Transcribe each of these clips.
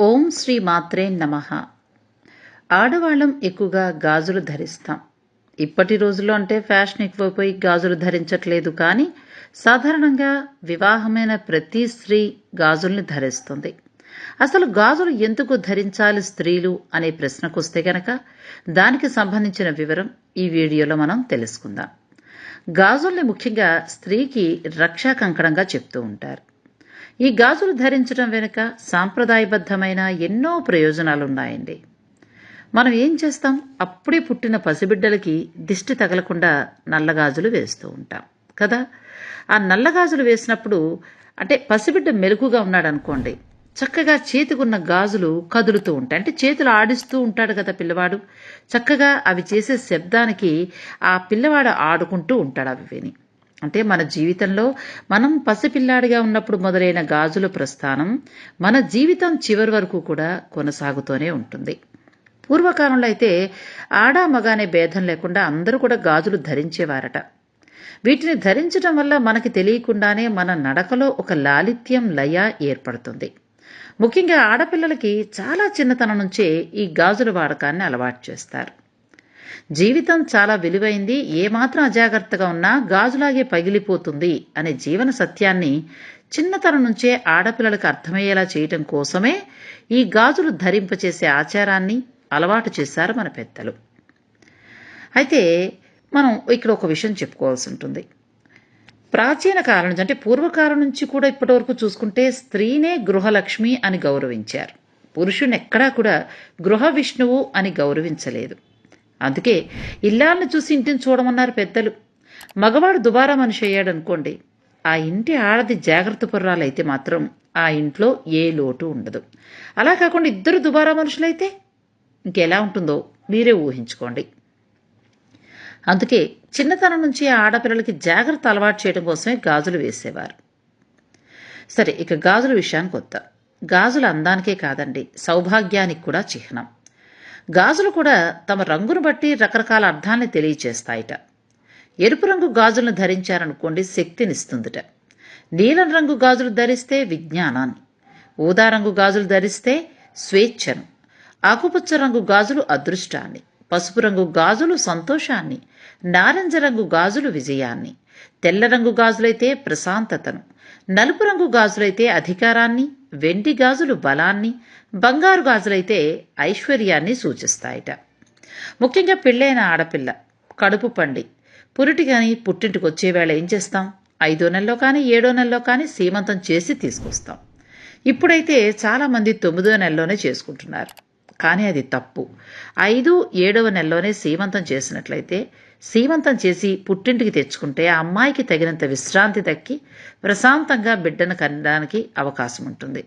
ఓం శ్రీ మాత్రే నమ. ఆడవాళ్ళం ఎక్కువగా గాజులు ధరిస్తాం. ఇప్పటి రోజుల్లో అంటే ఫ్యాషన్ ఎక్కువైపోయి గాజులు ధరించట్లేదు కానీ సాధారణంగా వివాహమైన ప్రతి స్త్రీ గాజుల్ని ధరిస్తుంది. అసలు గాజులు ఎందుకు ధరించాలి స్త్రీలు అనే ప్రశ్నకు వస్తే గనక దానికి సంబంధించిన వివరం ఈ వీడియోలో మనం తెలుసుకుందాం. గాజుల్ని ముఖ్యంగా స్త్రీకి రక్షా కంకణంగా చెప్తూ ఉంటారు. ఈ గాజులు ధరించడం వెనుక సాంప్రదాయబద్ధమైన ఎన్నో ప్రయోజనాలున్నాయండి. మనం ఏం చేస్తాం? అప్పుడే పుట్టిన పసిబిడ్డలకి దిష్టి తగలకుండా నల్లగాజులు వేస్తూ ఉంటాం కదా? ఆ నల్లగాజులు వేసినప్పుడు అంటే పసిబిడ్డ మెరుగుగా ఉన్నాడు అనుకోండి చక్కగా చేతికున్న గాజులు కదులుతూ ఉంటాయి. అంటే చేతులు ఆడిస్తూ ఉంటాడు కదా పిల్లవాడు. చక్కగా అవి చేసే శబ్దానికి ఆ పిల్లవాడు ఆడుకుంటూ ఉంటాడు అవి విని. అంటే మన జీవితంలో మనం పసిపిల్లాడిగా ఉన్నప్పుడు మొదలైన గాజుల ప్రస్థానం మన జీవితం చివరి వరకు కూడా కొనసాగుతూనే ఉంటుంది. పూర్వకాలంలో అయితే ఆడా మగ అనే భేదం లేకుండా అందరూ కూడా గాజులు ధరించేవారట. వీటిని ధరించడం వల్ల మనకి తెలియకుండానే మన నడకలో ఒక లాలిత్యం లయ ఏర్పడుతుంది. ముఖ్యంగా ఆడపిల్లలకి చాలా చిన్నతనం నుంచే ఈ గాజుల వాడకాన్ని అలవాటు చేస్తారు. జీవితం చాలా విలువైంది ఏమాత్రం అజాగ్రత్తగా ఉన్నా గాజులాగే పగిలిపోతుంది అనే జీవన సత్యాన్ని చిన్నతనం నుంచే ఆడపిల్లలకు అర్థమయ్యేలా చేయటం కోసమే ఈ గాజులు ధరింపచేసే ఆచారాన్ని అలవాటు చేశారు మన పెద్దలు. అయితే మనం ఇక్కడ ఒక విషయం చెప్పుకోవాల్సి ఉంటుంది. ప్రాచీన కాలం నుంచి అంటే పూర్వకాలం నుంచి కూడా ఇప్పటి వరకు చూసుకుంటే స్త్రీనే గృహలక్ష్మి అని గౌరవించారు. పురుషుని ఎక్కడా కూడా గృహ విష్ణువు అని గౌరవించలేదు. అందుకే ఇల్లాలను చూసి ఇంటిని చూడమన్నారు పెద్దలు. మగవాడు దుబారా మనిషి అయ్యాడు అనుకోండి ఆ ఇంటి ఆడది జాగ్రత్త పుర్రాలైతే మాత్రం ఆ ఇంట్లో ఏ లోటు ఉండదు. అలా కాకుండా ఇద్దరు దుబారా మనుషులైతే ఇంకెలా ఉంటుందో మీరే ఊహించుకోండి. అందుకే చిన్నతనం నుంచి ఆడపిల్లలకి జాగ్రత్త అలవాటు చేయడం కోసమే గాజులు వేసేవారు. సరే ఇక గాజుల విషయానికి వద్దాం గాజుల అందానికే కాదండి సౌభాగ్యానికి కూడా చిహ్నం. గాజులు కూడా తమ రంగును బట్టి రకరకాల అర్థాన్ని తెలియచేస్తాయిట. ఎరుపు రంగు గాజులను ధరించారనుకోండి శక్తినిస్తుందిట. నీలం రంగు గాజులు ధరిస్తే విజ్ఞానాన్ని. ఊదా రంగు గాజులు ధరిస్తే స్వేచ్ఛను. ఆకుపచ్చ రంగు గాజులు అదృష్టాన్ని. పసుపు రంగు గాజులు సంతోషాన్ని. నారింజ రంగు గాజులు విజయాన్ని. తెల్ల రంగు గాజులైతే ప్రశాంతతను. నలుపు రంగు గాజులైతే అధికారాన్ని. వెండి గాజులు బలాన్ని. బంగారు గాజులైతే ఐశ్వర్యాన్ని సూచిస్తాయట. ముఖ్యంగా పెళ్ళైన ఆడపిల్ల కడుపు పండి. పురిటి కానీ పుట్టింటికి వచ్చేవేళ ఏం చేస్తాం? ఐదో నెలలో కానీ ఏడో నెలలో కానీ సీమంతం చేసి తీసుకొస్తాం. ఇప్పుడైతే చాలామంది తొమ్మిదో నెలలోనే చేసుకుంటున్నారు. కానీ అది తప్పు. ఐదు ఏడవ నెలలోనే సీమంతం చేసినట్లయితే సీమంతం చేసి పుట్టింటికి తెచ్చుకుంటే ఆ అమ్మాయికి తగినంత విశ్రాంతి దక్కి ప్రశాంతంగా బిడ్డను కనడానికి అవకాశం ఉంటుంది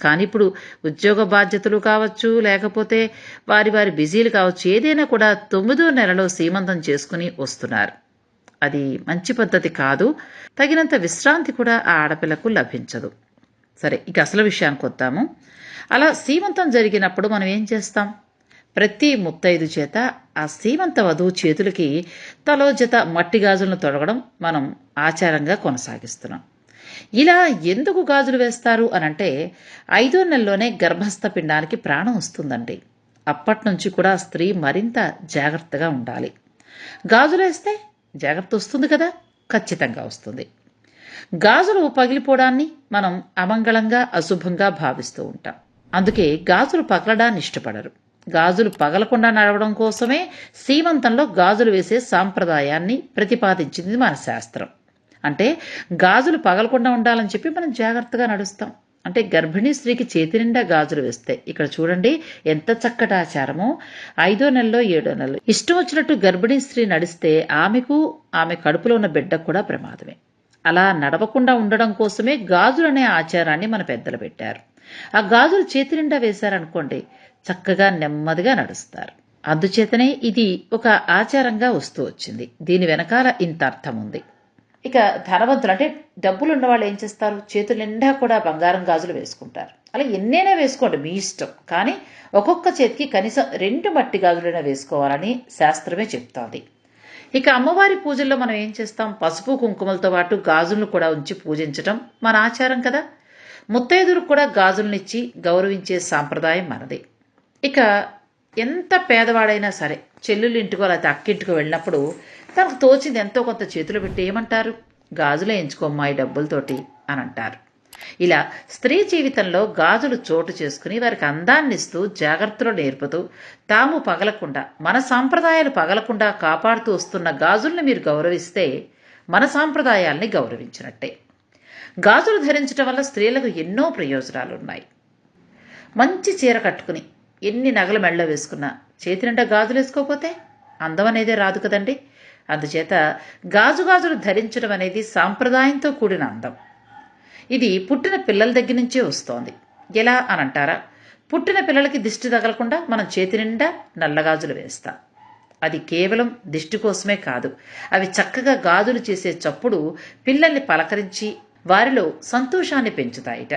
కానీ ఇప్పుడు ఉద్యోగ బాధ్యతలు కావచ్చు లేకపోతే వారి వారి బిజీలు కావచ్చు ఏదైనా కూడా తొమ్మిదో నెలలో సీమంతం చేసుకుని వస్తున్నారు. అది మంచి పద్ధతి కాదు. తగినంత విశ్రాంతి కూడా ఆ ఆడపిల్లకు లభించదు. సరే ఇక అసలు విషయానికి వద్దాము. అలా సీమంతం జరిగినప్పుడు మనం ఏం చేస్తాం? ప్రతి ముత్తైదు చేత ఆ సీమంత వధువు చేతులకి తలో జత మట్టి గాజులను తొడగడం మనం ఆచారంగా కొనసాగిస్తున్నాం. ఇలా ఎందుకు గాజులు వేస్తారు అనంటే ఐదో నెలలోనే గర్భస్థ పిండానికి ప్రాణం వస్తుందండి. అప్పటి నుంచి కూడా స్త్రీ మరింత జాగ్రత్తగా ఉండాలి. గాజులు వేస్తే జాగ్రత్త వస్తుంది కదా? ఖచ్చితంగా వస్తుంది. గాజులు పగిలిపోవడాన్ని మనం అమంగళంగా అశుభంగా భావిస్తూ ఉంటాం. అందుకే గాజులు పగలడాన్ని ఇష్టపడరు. గాజులు పగలకుండా నడవడం కోసమే సీమంతంలో గాజులు వేసే సాంప్రదాయాన్ని ప్రతిపాదించింది మన శాస్త్రం. అంటే గాజులు పగలకుండా ఉండాలని చెప్పి మనం జాగ్రత్తగా నడుస్తాం. అంటే గర్భిణీ స్త్రీకి చేతి నిండా గాజులు వేస్తే ఇక్కడ చూడండి ఎంత చక్కటి ఆచారమో. ఐదో నెలలో ఏడో నెలలో. ఇష్టం వచ్చినట్టు గర్భిణీ స్త్రీ నడిస్తే ఆమెకు ఆమె కడుపులో ఉన్న బిడ్డకు కూడా ప్రమాదమే. అలా నడవకుండా ఉండడం కోసమే గాజులు అనే ఆచారాన్ని మన పెద్దలు పెట్టారు. ఆ గాజులు చేతి నిండా వేశారనుకోండి చక్కగా నెమ్మదిగా నడుస్తారు. అందుచేతనే ఇది ఒక ఆచారంగా వస్తూ వచ్చింది. దీని వెనకాల ఇంత అర్థం ఉంది. ఇక ధనవంతులు అంటే డబ్బులు ఉన్నవాళ్ళు ఏం చేస్తారు? చేతుల నిండా కూడా బంగారం గాజులు వేసుకుంటారు. అలా ఎన్నైనా వేసుకోండి మీ ఇష్టం. కానీ ఒక్కొక్క చేతికి కనీసం రెండు మట్టి గాజులైనా వేసుకోవాలని శాస్త్రమే చెప్తోంది. ఇక అమ్మవారి పూజల్లో మనం ఏం చేస్తాం? పసుపు కుంకుమలతో పాటు గాజులను కూడా ఉంచి పూజించటం మన ఆచారం కదా? ముత్తైదులకు కూడా గాజులనిచ్చి గౌరవించే సాంప్రదాయం మనది. ఇక ఎంత పేదవాడైనా సరే చెల్లెలు ఇంటికో లేకపోతే అక్కింటికో వెళ్ళినప్పుడు తనకు తోచింది ఎంతో కొంత చేతులు పెట్టి ఏమంటారు? గాజులు ఎంచుకోమ్మా ఈ డబ్బులతోటి అని అంటారు. ఇలా స్త్రీ జీవితంలో గాజులు చోటు చేసుకుని వారికి అందాన్నిస్తూ జాగ్రత్తలు నేర్పుతూ తాము పగలకుండా మన సాంప్రదాయాలు పగలకుండా కాపాడుతూ వస్తున్న గాజుల్ని మీరు గౌరవిస్తే మన సాంప్రదాయాల్ని గౌరవించినట్టే. గాజులు ధరించడం వల్ల స్త్రీలకు ఎన్నో ప్రయోజనాలు ఉన్నాయి మంచి చీర కట్టుకుని ఎన్ని నగలు మెళ్ళ వేసుకున్నా చేతి నిండా గాజులు వేసుకోకపోతే అందం అనేదే రాదు కదండి. అందుచేత గాజు గాజులు ధరించడం అనేది సాంప్రదాయంతో కూడిన అందం. ఇది పుట్టిన పిల్లల దగ్గర నుంచే వస్తోంది. ఎలా అని అంటారా పుట్టిన పిల్లలకి దిష్టి తగలకుండా మనం చేతి నిండా నల్లగాజులు వేస్తాం. అది కేవలం దిష్టి కోసమే కాదు. అవి చక్కగా గాజులు చేసే చప్పుడు పిల్లల్ని పలకరించి వారిలో సంతోషాన్ని పెంచుతాయిట.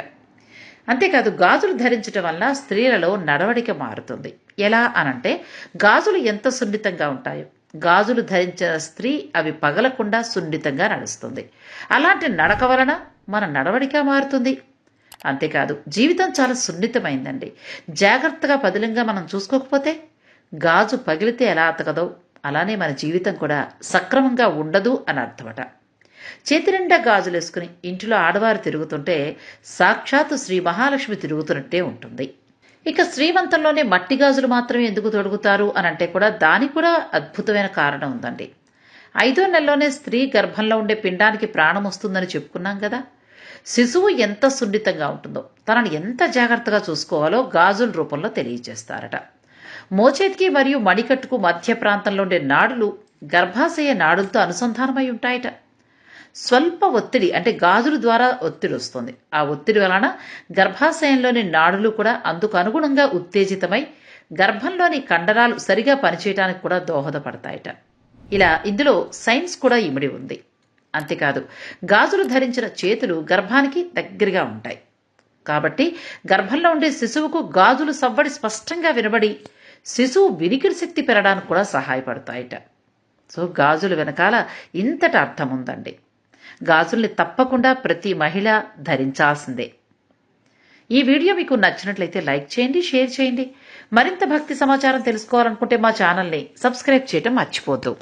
అంతేకాదు గాజులు ధరించడం వల్ల స్త్రీలలో నడవడిక మారుతుంది. ఎలా అనంటే గాజులు ఎంత సున్నితంగా ఉంటాయో. గాజులు ధరించిన స్త్రీ అవి పగలకుండా సున్నితంగా నడుస్తుంది. అలాంటి నడక వలన మన నడవడిక మారుతుంది. అంతేకాదు జీవితం చాలా సున్నితమైందండి. జాగ్రత్తగా పదిలంగా మనం చూసుకోకపోతే గాజు పగిలితే ఎలా అతకదో అలానే మన జీవితం కూడా సక్రమంగా ఉండదు అని అర్థమట. చేతినిండా గాజులేసుకుని ఇంటిలో ఆడవారు తిరుగుతుంటే సాక్షాత్తు శ్రీ మహాలక్ష్మి తిరుగుతున్నట్టే ఉంటుంది. ఇక శ్రీమంతంలోనే మట్టి గాజులు మాత్రమే ఎందుకు తొడుగుతారు అని అంటే కూడా దానికి కూడా అద్భుతమైన కారణం ఉందండి. ఐదో నెలలోనే స్త్రీ గర్భంలో ఉండే పిండానికి ప్రాణం వస్తుందని చెప్పుకున్నాం కదా. శిశువు ఎంత సున్నితంగా ఉంటుందో తనను ఎంత జాగ్రత్తగా చూసుకోవాలో గాజుల రూపంలో తెలియజేస్తారట. మోచేతికి మరియు మణికట్టుకు మధ్య ప్రాంతంలో ఉండే నాడులు గర్భాశయ నాడులతో అనుసంధానమై ఉంటాయట. స్వల్ప ఒత్తిడి అంటే గాజుల ద్వారా ఒత్తిడి వస్తుంది. ఆ ఒత్తిడి వలన గర్భాశయంలోని నాడులు కూడా అందుకు అనుగుణంగా ఉత్తేజితమై గర్భంలోని కండరాలు సరిగా పనిచేయడానికి కూడా దోహదపడతాయట. ఇలా ఇందులో సైన్స్ కూడా ఇమిడి ఉంది. అంతేకాదు గాజులు ధరించిన చేతులు గర్భానికి దగ్గరగా ఉంటాయి. కాబట్టి గర్భంలో ఉండే శిశువుకు గాజులు సవ్వడి స్పష్టంగా వినబడి శిశువు వినికిడి శక్తి పెరగడానికి కూడా సహాయపడతాయట. సో గాజులు వెనకాల ఇంతటి అర్థం ఉందండి గాజుల్ని తప్పకుండా ప్రతి మహిళ ధరించాల్సిందే. ఈ వీడియో మీకు నచ్చినట్లయితే లైక్ చేయండి షేర్ చేయండి. మరింత భక్తి సమాచారం తెలుసుకోవాలనుకుంటే మా ఛానల్ని సబ్స్క్రైబ్ చేయటం మర్చిపోద్దు.